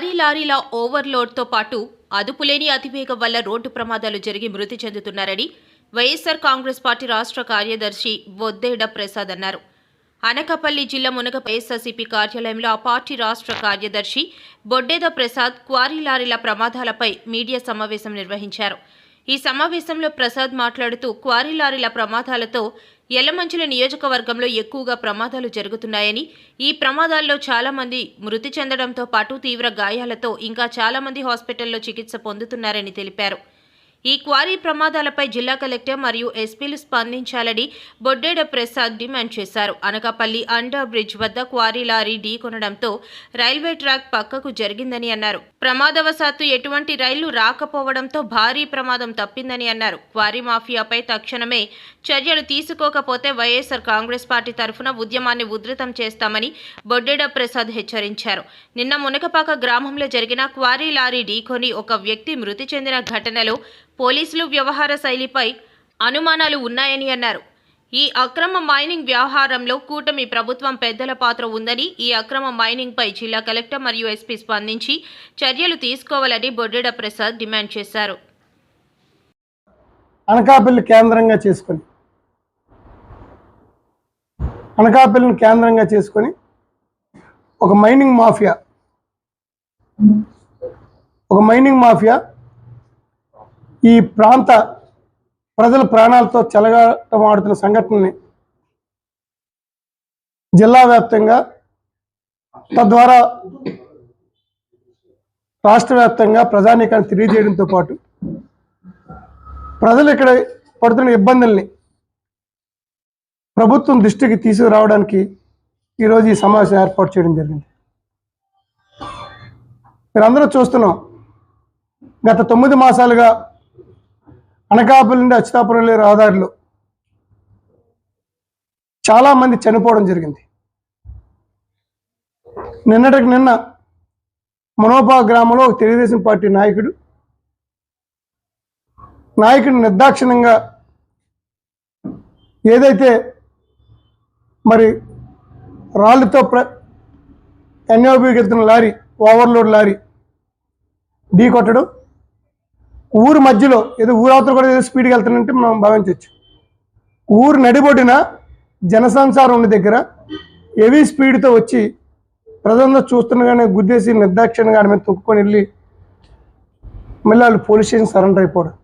Quarry లారీల ఓవర్లోడ్తో పాటు అదుపులేని అతివేగం వల్ల రోడ్డు ప్రమాదాలు జరిగి మృతి చెందుతున్నారని వైఎస్సార్ కాంగ్రెస్ పార్టీ రాష్ట్ర కార్యదర్శి బొద్దేడ ప్రసాద్ అన్నారు. అనకాపల్లి జిల్లా మునగ వైఎస్ఆర్సీపీ కార్యాలయంలో ఆ పార్టీ రాష్ట్ర కార్యదర్శి బొడ్డేద ప్రసాద్ క్వారీ లారీల ప్రమాదాలపై మీడియా సమావేశం నిర్వహించారు. ఈ సమావేశంలో ప్రసాద్ మాట్లాడుతూ క్వారీ లారీల ప్రమాదాలతో ఎల్లమంచుల నియోజకవర్గంలో ఎక్కువగా ప్రమాదాలు జరుగుతున్నాయని ఈ ప్రమాదాల్లో చాలామంది మృతి చెందడంతో పాటు తీవ్ర గాయాలతో ఇంకా చాలా మంది హాస్పిటల్లో చికిత్స పొందుతున్నారని తెలిపారు. ఈ క్వారీ ప్రమాదాలపై జిల్లా కలెక్టర్ మరియు ఎస్పీలు స్పందించాలని బొడ్డేడ ప్రసాద్ డిమాండ్ చేశారు. అనకాపల్లి అండర్ బ్రిడ్జ్ వద్ద క్వారీ లారీ ఢీకొనడంతో రైల్వే ట్రాక్ పక్కకు జరిగిందని అన్నారు. ప్రమాదవశాత్తు ఎటువంటి రైళ్ళు రాకపోవడంతో భారీ ప్రమాదం తప్పిందని అన్నారు. క్వారీ మాఫియాపై తక్షణమే చర్యలు తీసుకోకపోతే వైఎస్ఆర్ కాంగ్రెస్ పార్టీ తరఫున ఉద్యమాన్ని ఉధృతం చేస్తామని బొడ్డేడ ప్రసాద్ హెచ్చరించారు. నిన్న మునకపాక గ్రామంలో జరిగిన క్వారీ లారీ ఢీకొని ఒక వ్యక్తి మృతి చెందిన ఘటనలో పోలీసులు వ్యవహార శైలిపై అనుమానాలు ఉన్నాయని అన్నారు. ఈ అక్రమ మైనింగ్ వ్యవహారంలో కూటమి ప్రభుత్వం పెద్దల పాత్ర ఉందని ఈ అక్రమ మైనింగ్పై జిల్లా కలెక్టర్ మరియు ఎస్పీ స్పందించి చర్యలు తీసుకోవాలని బొడ్డెడ ప్రసాద్ డిమాండ్ చేశారు. అనకాపల్లి కేంద్రంగా చేసుకొని అనకాపల్లిని కేంద్రంగా చేసుకొని ఒక మైనింగ్ మాఫియా ఒక మైనింగ్ మాఫియా ఈ ప్రాంత ప్రజల ప్రాణాలతో చెలగాటమాడుతున్న సంఘటనని జిల్లా వ్యాప్తంగా తద్వారా రాష్ట్ర వ్యాప్తంగా ప్రజానీకాన్ని తెలియజేయడంతో పాటు ప్రజలు ఇక్కడ పడుతున్న ఇబ్బందుల్ని ప్రభుత్వం దృష్టికి తీసుకురావడానికి ఈరోజు ఈ సమావేశం ఏర్పాటు చేయడం జరిగింది. మీరందరూ చూస్తున్నాం గత తొమ్మిది మాసాలుగా అనకాపల్లి నుండి అచ్యుతాపురం వెళ్ళే రహదారిలో చాలామంది చనిపోవడం జరిగింది. నిన్నటికి నిన్న మనోపా గ్రామంలో తెలుగుదేశం పార్టీ నాయకుడు నాయకుడు నిర్దాక్షిణ్యంగా ఏదైతే మరి రాళ్ళతో ప్ర ఎన్ఓబికెళ్తున్న లారీ ఓవర్లోడ్ లారీ ఢీ కొట్టడం ఊరు మధ్యలో ఏదో ఊరవతలు కూడా ఏదో స్పీడ్గా వెళ్తానంటే మనం భావించవచ్చు ఊరు నడిబొడిన జనసంసారం ఉన్న దగ్గర హెవీ స్పీడ్తో వచ్చి ప్రజలందరూ చూస్తుండగానే గుద్దేసి నిర్దాక్షిణ్యంగా ఆడ మీద తొక్కుకొని వెళ్ళి మళ్ళీ వాళ్ళు పోలీస్ స్టేషన్ సరెండర్ అయిపోవడం.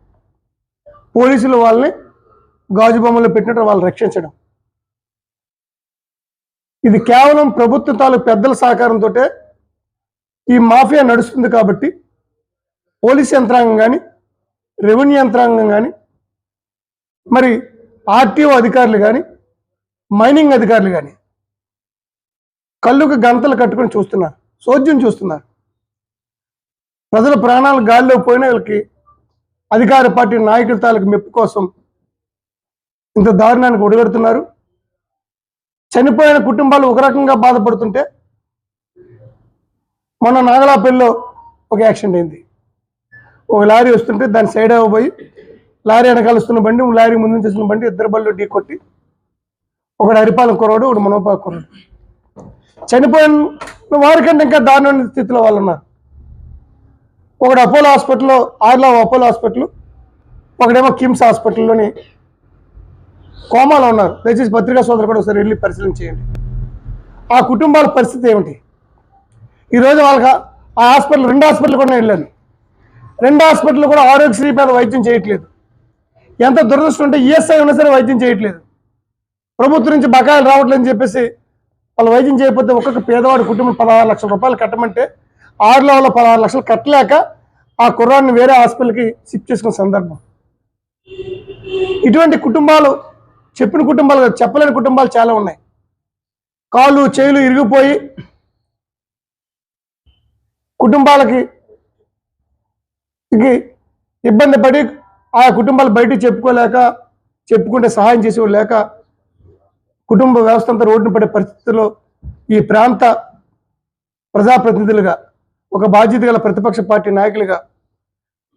పోలీసులు వాళ్ళని గాజు బొమ్మలో పెట్టినట్టు వాళ్ళు రక్షించడం. ఇది కేవలం ప్రభుత్వ తాలూకు పెద్దల సహకారంతో ఈ మాఫియా నడుస్తుంది కాబట్టి పోలీస్ యంత్రాంగం కానీ రెవెన్యూ యంత్రాంగం కానీ మరి ఆర్టీఓ అధికారులు కానీ మైనింగ్ అధికారులు కానీ కళ్ళుకు గంతలు కట్టుకొని చూస్తున్నారు సోద్యం చూస్తున్నారు. ప్రజల ప్రాణాలు గాల్లో పోయిన వీళ్ళకి అధికార పార్టీ నాయకుల తాలూకు మెప్పు కోసం ఇంత దారుణానికి ఒడిగడుతున్నారు. చనిపోయిన కుటుంబాలు ఒక రకంగా బాధపడుతుంటే మొన్న నాగలాపల్లిలో ఒక యాక్సిడెంట్ అయింది. ఒక లారీ వస్తుంటే దాని సైడ్ అవ్వబోయి లారీ వెనకాల వస్తున్న బండి లారీ ముందు నుంచి వస్తున్న బండి ఇద్దరు బళ్ళు ఢీ కొట్టి ఒకడు హరిపాలెం కురవాడు ఒకడు మనోపా కురవాడు చనిపోయిన వారికంటే ఇంకా దారుణ స్థితిలో వాళ్ళు ఉన్నారు. ఒకడు అపోలో హాస్పిటల్లో ఆర్లా అపోలో హాస్పిటల్ ఒకడేమో కిమ్స్ హాస్పిటల్లోని కోమాలో ఉన్నారు. దయచేసి పత్రికా సోదరు కూడా ఒకసారి వెళ్ళి పరిశీలన చేయండి. ఆ కుటుంబాల పరిస్థితి ఏమిటి? ఈరోజు వాళ్ళకి ఆ హాస్పిటల్ రెండు హాస్పిటల్ కూడా వెళ్ళాను. రెండు హాస్పిటల్ కూడా ఆరోగ్యశ్రీ పేద వైద్యం చేయట్లేదు. ఎంత దురదృష్టం ఉంటే ఈఎస్ఐ ఉన్నా సరే వైద్యం చేయట్లేదు. ప్రభుత్వం నుంచి బకాయిలు రావట్లేదని చెప్పేసి వాళ్ళు వైద్యం చేయకపోతే ఒక్కొక్క పేదవాడి కుటుంబం పదహారు లక్షల రూపాయలు కట్టమంటే ఆరులో వాళ్ళ పదహారు లక్షలు కట్టలేక ఆ కుర్రాన్ని వేరే హాస్పిటల్కి షిఫ్ట్ చేసుకున్న సందర్భం. ఇటువంటి కుటుంబాలు చెప్పిన కుటుంబాలు చెప్పలేని కుటుంబాలు చాలా ఉన్నాయి. కాళ్ళు చేలు ఇరిగిపోయి కుటుంబాలకి ఇబ్బంది పడి ఆ కుటుంబాలు బయటికి చెప్పుకోలేక చెప్పుకుంటే సహాయం చేసేవాళ్ళు లేక కుటుంబ వ్యవస్థ అంతా రోడ్డున పడే పరిస్థితుల్లో ఈ ప్రాంత ప్రజాప్రతినిధులుగా ఒక బాధ్యత గల ప్రతిపక్ష పార్టీ నాయకులుగా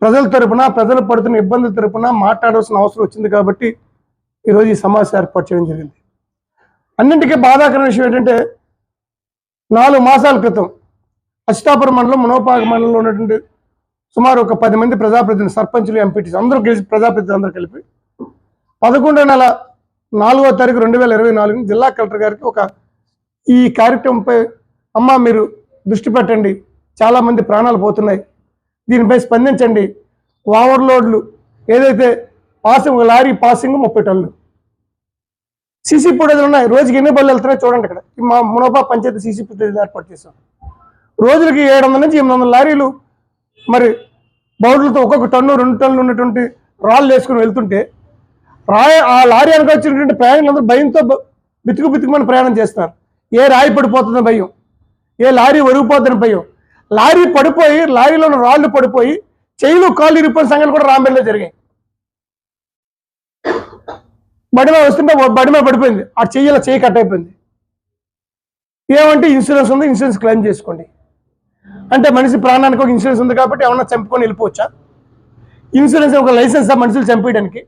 ప్రజల తరపున ప్రజలు పడుతున్న ఇబ్బందుల తరపున మాట్లాడాల్సిన అవసరం వచ్చింది కాబట్టి ఈరోజు ఈ సమావేశం ఏర్పాటు చేయడం జరిగింది. అన్నింటికీ బాధాకరమైన విషయం ఏంటంటే నాలుగు మాసాల క్రితం అచితాపురం మండలం మునోపాక మండలంలో ఉన్నటువంటి సుమారు ఒక పది మంది ప్రజాప్రతినిధులు సర్పంచులు ఎంపీటీస్ అందరూ కలిసి ప్రజాప్రతినిధులు అందరూ కలిపి పదకొండో నెల నాలుగో తారీఖు రెండు వేల ఇరవై నాలుగుని జిల్లా కలెక్టర్ గారికి ఒక ఈ కార్యక్రమంపై అమ్మ మీరు దృష్టి పెట్టండి చాలామంది ప్రాణాలు పోతున్నాయి. దీనిపై స్పందించండి. ఓవర్లోడ్లు ఏదైతే పాసింగ్ ఒక లారీ పాసింగ్ ముప్పై టన్నులు. సీసీ ఫుటేజ్లు ఉన్నాయి. రోజుకి ఎన్ని బళ్ళు వెళ్తున్నాయి చూడండి ఇక్కడ మా మునపా పంచాయతీ సీసీ ఫుటేజ్ ఏర్పాటు చేశాం. రోజులకి ఏడు వందల నుంచి ఎనిమిది వందల లారీలు మరి బౌరులతో ఒక్కొక్క టన్ను రెండు టన్నులు ఉన్నటువంటి రాళ్ళు వేసుకుని వెళ్తుంటే రాయి ఆ లారీ వెనక వచ్చినటువంటి ప్రయాణికులందరూ భయంతో బితుకు బితుకుమని ప్రయాణం చేస్తున్నారు ఏ రాయి పడిపోతుందని భయం. ఏ లారీ ఒరిగిపోతుందని భయం. లారీ పడిపోయి లారీలో ఉన్న రాళ్ళు పడిపోయి చెయ్యిలు కాళ్ళు ఇరిపోయిన సంఘటనలు కూడా రాంబెల్లో జరిగాయి. బడిమ వస్తుంటే బడిమే బడిమ పడిపోయింది. ఆ చెయ్యిలో చెయ్యి కట్ అయిపోయింది. ఏమంటే ఇన్సూరెన్స్ ఉంది ఇన్సూరెన్స్ క్లెయిమ్ చేసుకోండి. అంటే మనిషి ప్రాణానికి ఒక ఇన్సూరెన్స్ ఉంది కాబట్టి ఏమన్నా చంపుకొని వెళ్ళిపోవచ్చా? ఇన్సూరెన్స్ ఒక లైసెన్స్ మనుషులు చంపేయడానికి.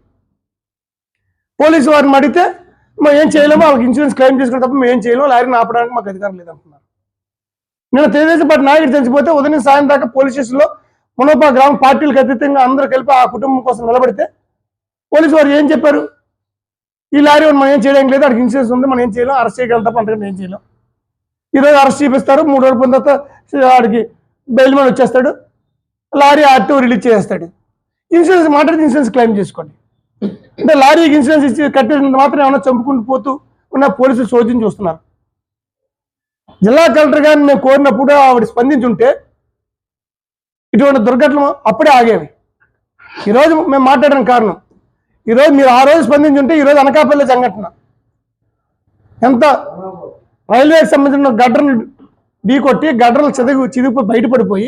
పోలీసు వారిని అడిగితే మేము ఏం చేయలేము వాళ్ళకి ఇన్సూరెన్స్ క్లెయిమ్ చేసుకుని తప్ప మేము ఏం చేయలేము లారీని ఆపడానికి మాకు అధికారం లేదంటున్నారు నేను తెలుగుదేశం పార్టీ నాయకుడు చచ్చిపోతే ఉదయం సాయం దాకా పోలీస్ స్టేషన్లో మునోపా గ్రామ పార్టీలకు అతీతంగా అందరూ కలిపి ఆ కుటుంబం కోసం నిలబడితే పోలీసు వారు ఏం చెప్పారు? ఈ లారీ మనం ఏం చేయడానికి లేదు అక్కడికి ఇన్సూరెన్స్ ఉంది మనం ఏం చేయలేం అరెస్ట్ చేయగలం తప్ప అంతకంటే ఏం చేయలేం ఈరోజు అరెస్ట్ చేపిస్తారు. మూడు రోజుల పొందిన తర్వాత వాడికి బెయిల్ మీద వచ్చేస్తాడు. లారీ ఆర్టీఓ రిలీజ్ చేస్తాడు ఇన్సూరెన్స్ మాట్లాడితే ఇన్సూరెన్స్ క్లెయిమ్ చేసుకోండి. అంటే లారీకి ఇన్సూరెన్స్ ఇచ్చి కట్టేసినంత మాత్రం ఏమైనా చంపుకుంటూ పోతూ ఉన్న పోలీసులు చోద్యం చూస్తున్నారు. జిల్లా కలెక్టర్ గారిని మేము కోరినప్పుడు ఆవిడ స్పందించుంటే ఇటువంటి దుర్ఘటనలు అప్పుడే ఆగేవి. ఈరోజు మేము మాట్లాడడం కారణం. ఈరోజు మీరు ఆ రోజు స్పందించుంటే ఈరోజు అనకాపల్లి సంఘటన ఎంత రైల్వేకి సంబంధించిన గడ్డను ఢీ కొట్టి గడ్డలు చదువు చిదిగిపోయి బయటపడిపోయి